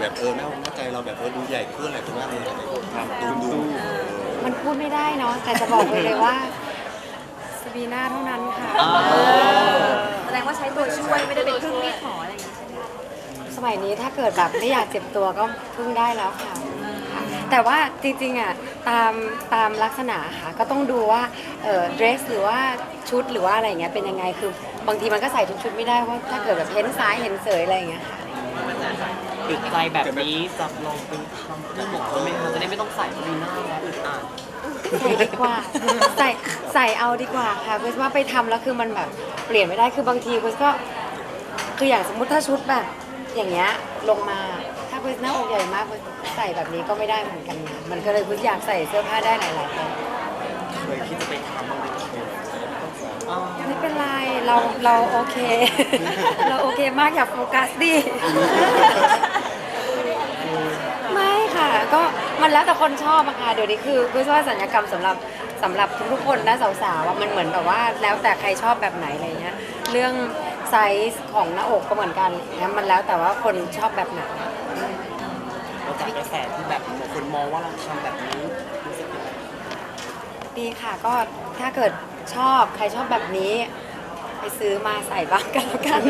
แบบเออหน้าหน้าใจเราแบบเออดูใหญ่ขึ้นอะไรตรงนั้นเลยอะไรทำดูดูมันพูดไม่ได้เนาะแต่จะบอกเลยเลยว่าสบีน่าเท่านั้นค่ะแสดงว่าใช้ตัวช่วยไม่ได้เป็นเครื่องมีดหมออะไรอย่างงี้ใช่ไหมคะสมัยนี้ถ้าเกิดแบบไม่อยากเจ็บตัวก็พึ่งได้แล้วค่ะค่ะแต่ว่าจริงๆอะตามตามลักษณะค่ะก็ต้องดูว่าเอ่อ dress หรือว่าชุดหรือว่าอะไรอย่างเงี้ยเป็นยังไงคือบางทีมันก็ใส่ทุกชุดไม่ได้เพราะถ้าเกิดแบบเห็นซ้ายเห็นเสยอะไรอย่างเงี้ยค่ะ อึดใจแบบนี้จะลองเป็นทำเครื่องหมอไหมคะจะได้ไม่ต้องใส่ลีน่าแล้วอึดอัดใส่ดีกว่าใส่ใส่เอาดีกว่าค่ะคือว่าไปทำแล้วคือมันแบบเปลี่ยนไม่ได้คือบางทีคุณก็คืออย่างสมมุติถ้าชุดแบบ อย่างเงี้ยลงมาถ้าคุณหน้าอกใหญ่มากคุณใส่แบบนี้ก็ไม่ได้เหมือนกันนะมันก็เลยคุณอยากใส่เสื้อผ้าได้หลายๆแบบเคยที่จะไปทำบ้างไหมอ๋อไม่เป็นไรเราเราโอเค เราโอเคมากอย่าโฟกัสดิไม่ค่ะ ก็มันแล้วแต่คนชอบอะค่ะเดี๋ยวนี้คือคือว่าสัญญกรรมสำหรับสำหรับทุกๆคนนะสาวๆอะมันเหมือนแบบว่าแล้วแต่ใครชอบแบบไหนอะไรเงี้ยเรื่องไซส์ของหน้าอกก็เหมือนกันนะมันแล้วแต่ว่าคนชอบแบบไหน เราจากกระแสที่แบบคนมองว่าเราทำแบบนี้รู้สึกยังไงดีค่ะก็ถ้าเกิดชอบใครชอบแบบนี้ ไปซื้อมาใส่บ้างกันแล้วกัน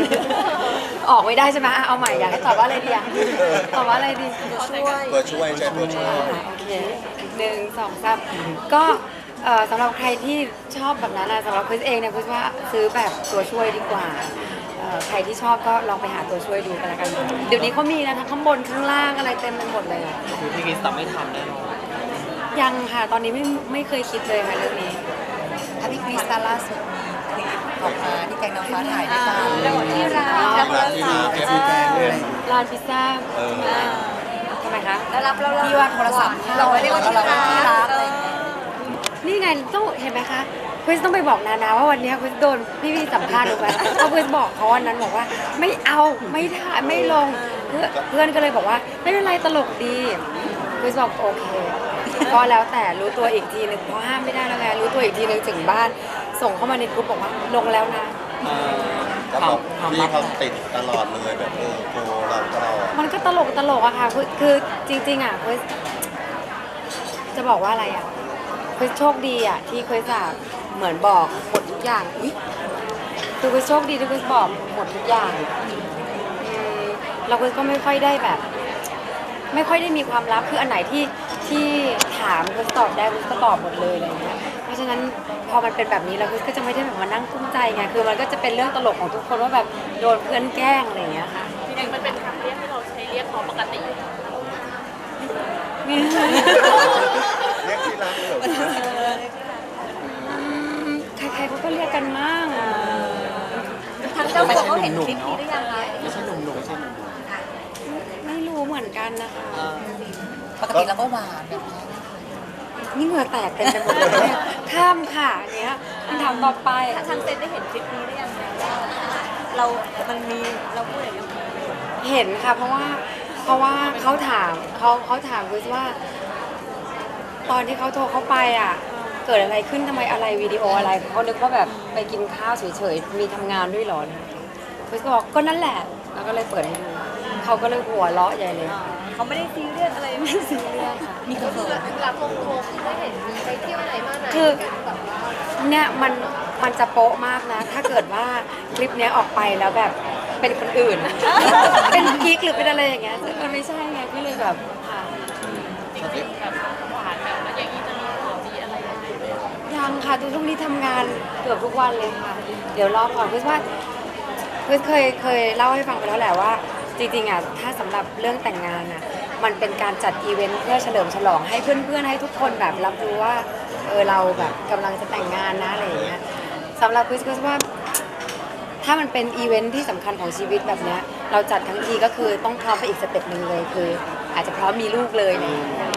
ออกไม่ได้ใช่ไหมอะเอาใหม่อยากให้ตอบว่าอะไรดีอะตอบว่าอะไรดีตัวช่วยใช่ตัวช่วย อ่าโอเคหนึ่งสองสามก็เอ่อสำหรับใครที่ชอบแบบนั้นนะสำหรับคุณเองเนี่ยคุณว่าซื้อแบบตัวช่วยดีกว่าเอ่อใครที่ชอบก็ลองไปหาตัวช่วยดูกันแล้วกัน เดี๋ยวนี้เขามีนะทั้งข้างบนข้างล่างอะไรเต็มไปหมดเลยอะคือพี่คริสจะไม่ทำแน่นอนยังค่ะ ตอนนี้ไม่ไม่เคยคิดเลยค่ะเรื่องนี้ถ้าพี่คริสตาล่าสุดคลิป ออกมาที่แกงนางฟ้าถ่ายด้วยกันระหว่างที่ร้านรับโทรที่ศันี่พท์แกพี่แกงเลยร้านพิซซ่าทำไมคะแล้วรับแล้วที่ว่าโทรศัพท์เราไม่ได้ว่าที่เราร้าที่นรักอะไรนี่ไงต้องเห็นไหมคะคุณต้องไปบอกนานาว่าวันนี้คุณโดนพี่พี่ๆสัมภาษณ์ถูกไหมเพราะคุณบอกเขาวันนั้นบอกว่า ไม่เอาไม่ถ่ายไม่ลงเพื่อนเพื่อนก็เลยบอกว่าไม่เป็นไรตลกดีคุณบอกโอเคก็แล้วแต่รู้ตัวอีกทีหนึ่งเพราะห้ามไม่ได้แล้วไงรู้ตัวอีกทีหนึ่งถึงบ้าน ส่งเข้ามาในกลุ่มบอกว่าลงแล้วนะก็บอกพี่เขาติดตลอดเลยแบบเออโทรเราตลอดมันก็ตลกตลกอะค่ะคือคือจริง ๆอะคือจะบอกว่าอะไรอะคือโชคดีอะที่เคยสาเหมือนบอกหมดทุกอย่างอุ๊ยคือคือโชคดีที่เคยบอกหมดทุกอย่างอืมเราก็ไม่ค่อยได้แบบ ไม่ค่อยได้มีความลับคืออันไหนที่ ที่ถามคุณตอบได้คุณก็ตอบหมดเลยอะไรเงี้ยเพราะฉะนั้นพอมันเป็นแบบนี้เราก็จะไม่ได้แบบมานั่งกุ้มใจไงคือมันก็จะเป็นเรื่องตลกของทุกคนว่าแบบโดนเพื่อนแกล้งอะไรอย่างเงี้ยค่ะจริงๆมันเป็นคำเรียกที่เราใช้เรียกเขาปกติอยู่แล้วไม่เรียกที่รักเลยเหรอใครๆเขาก็เรียกกันมั่งทางเจ้าของเขาเห็นคลิปนี้หรือยังคะไม่ใช่หนุ่มๆไม่ใช่หนุ่มไม่รู้เหมือนกันนะคะๆเออ ปกติเราก็หวานแบบนี้นี่เหงื่อแตกเต็มไปหมดเลยเนี่ยข้ามค่ะอันเนี้ยคำถามต่อไป ทางเซนได้เห็นคลิปนี้หรือยังคะว่าเรา มันมี เราพูดอะไรกันเห็นค่ะ เพราะว่าเพราะว่าเขาถามเขาเขาถามคือว่า ตอนที่เขาโทรเข้าไปอะ เกิดอะไรขึ้นทำไมอะไรวิดีโออะไรเขานึกว่าแบบไปกินข้าวเฉยๆมีทำงานด้วยเหรอคุณก็บอกก็นั่นแหละ แล้วก็เลยเปิดให้ดูเขาก็เลยหัวเราะใหญ่เลย เขาไม่ได้ซีเรียสอะไรไม่ซีเรียสค่ะมีเขินๆไหมรับลงโทษได้เห็นไปเที่ยวไหนมาไหนคือเนี่ยมันมันจะโป๊ะมากนะ ถ้าเกิดว่าคลิปเนี้ยออกไปแล้วแบบเป็นคนอื่น เป็นกิ๊กหรือเป็นอะไรอย่างเงี้ยซึ่งมันไม่ใช่ไงก็เลยแบบค่ะจริงๆแบบหวานแบบแล้วอย่างนี้จะมีข่าวดีอะไรยังไงไหมยังค่ะทุกๆนี้ทำงานเกือบทุกวันเลยค่ะ เดี๋ยวรอก่อนเพื่อว่าเพื่อเคยเคยเล่าให้ฟังไปแล้วแหละว่า จริงๆอะถ้าสำหรับเรื่องแต่งงานอะมันเป็นการจัดอีเวนต์เพื่อเฉลิมฉลองให้เพื่อนๆให้ทุกคนแบบรับรู้ว่าเออเราแบบกำลังจะแต่งงานนะอะไรอย่างเงี้ยสำหรับคริสก็ว่า ถ้ามันเป็นอีเวนท์ที่สำคัญของชีวิตแบบเนี้ยเราจัดทั้งทีก็คือต้องพร้อมไปอีกสเต็ปหนึ่งเลยคือ อาจจะพร้อมมีลูกเลยอะไรอย่างเงี้ย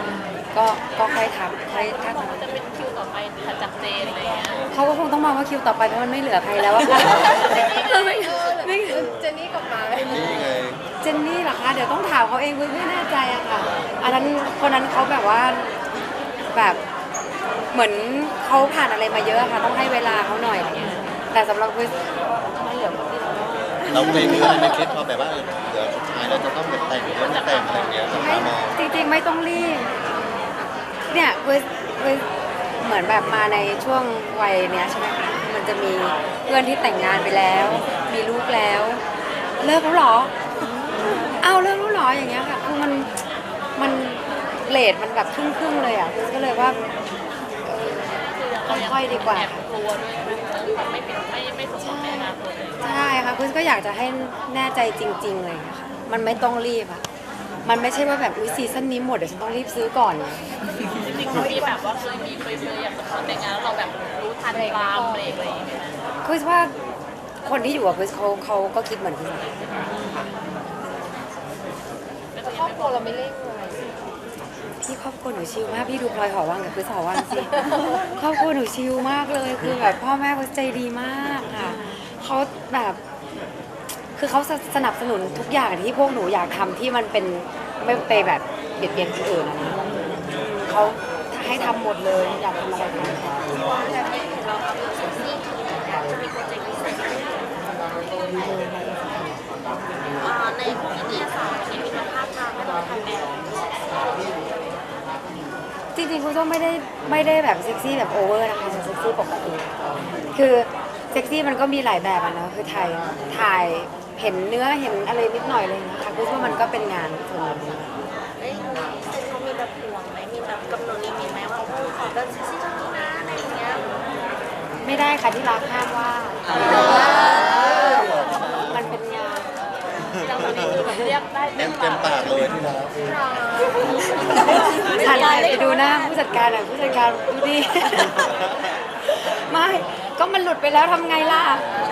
ก็ก็ค่อยทำค่อยถ้าบอกว่าจะเป็นคิวต่อไปถัดจากเจนอะไรเงี้ยเขาก็คงต้องมองว่าคิวต่อไปเพราะมันไม่เหลือใครแล้วอะค่ะ ไม่ไม่เจนนี่กับมา นี่ไง เจนนี่เหรอคะ เดี๋ยวต้องถามเขาเองไม่แน่ใจอะค่ะ อันนั้นคนนั้นเขาแบบว่าแบบเหมือนเขาผ่านอะไรมาเยอะอะค่ะ ต้องให้เวลาเขาหน่อยอะไรเงี้ยแต่สำหรับคริสไม่เหลือคนที่เขาเราเกรงเรื่องในคลิปพอแบบว่าเออเดี๋ยวสุดท้ายเราจะต้องเป็นแต่งหรือไม่แต่งอะไรเงี้ยไม่มองจริงๆไม่ต้องรีบเนี่ยเว้ยเว้ยเหมือนแบบมาในช่วงวัยเนี้ยใช่ไหมคะมันจะมีเพื่อนที่แต่งงานไปแล้ว มีลูกแล้ว เลิกแล้วเหรอ เอ้าเลิกแล้วเหรออย่างเงี้ยค่ะคือมันมันเลทมันแบบครึ่งครึ่งๆเลยอะคือก็เลยว่าเออค่อยๆดีกว่าแอบกลัวด้วยแบบไม่เป็นไม่ไม่สมหวังในอนาคตเลยใช่ค่ะคุณก็อยากจะให้แน่ใจจริง ๆ เลยนะคะมันไม่ต้องรีบอะมันไม่ใช่ว่าแบบอุ้ยซีซั่นนี้หมดเดี๋ยวฉันต้องรีบซื้อก่อนจริงๆเขามีแบบว่าเคยมีเคยเคยอยากจะขอแต่งงานแล้วเราแบบรู้ทันตามเบรกอะไรอย่างเงี้ยคือว่าคนที่อยู่กับคริสเขาเขาก็คิดเหมือนคริส ครอบครัวเราไม่เล่นพี่ครอบครัวหนูชิลมากพี่ดูพลอยหอวังกับคริสหอวังสิครอบครัวหนูชิลมากเลยคือแบบพ่อแม่เขาใจดีมากค่ะเขาแบบคือเขาสนับสนุนทุกอย่างที่พวกหนูอยากทำที่มันเป็นไม่ไปแบบเบียดเบียนคนอื่นอะนะอืมเขาให้ทำหมดเลยอยากทำอะไรทำในนิตยสาร จริงๆคุณก็ไม่ได้ไม่ได้แบบเซ็กซี่แบบโอเวอร์นะคะเซ็กซี่ปกติ คือเซ็กซี่มันก็มีหลายแบบอะเนาะคือถ่ายถ่ายเห็นเนื้อเห็นอะไรนิดหน่อยอะไรอย่างเงี้ยค่ะคือว่ามันก็เป็นงานส่วนหนึ่งเอ้ยเขามีแบบห่วงไหมมีแบบกำหนดลิมิตไหมว่าโอ้ขอแบบเซ็กซี่เท่านี้นะอะไรอย่างเงี้ยไม่ได้ค่ะที่รักห้ามว่า มันเป็นงาน ยังตอนนี้คือแบบ เรียกได้เต็มเต็มปากเลยที่รักหันไปดูหน้าผู้จัดการอะผู้จัดการดูดิไม่ ก็มันหลุดไปแล้วทำไงล่ะเอ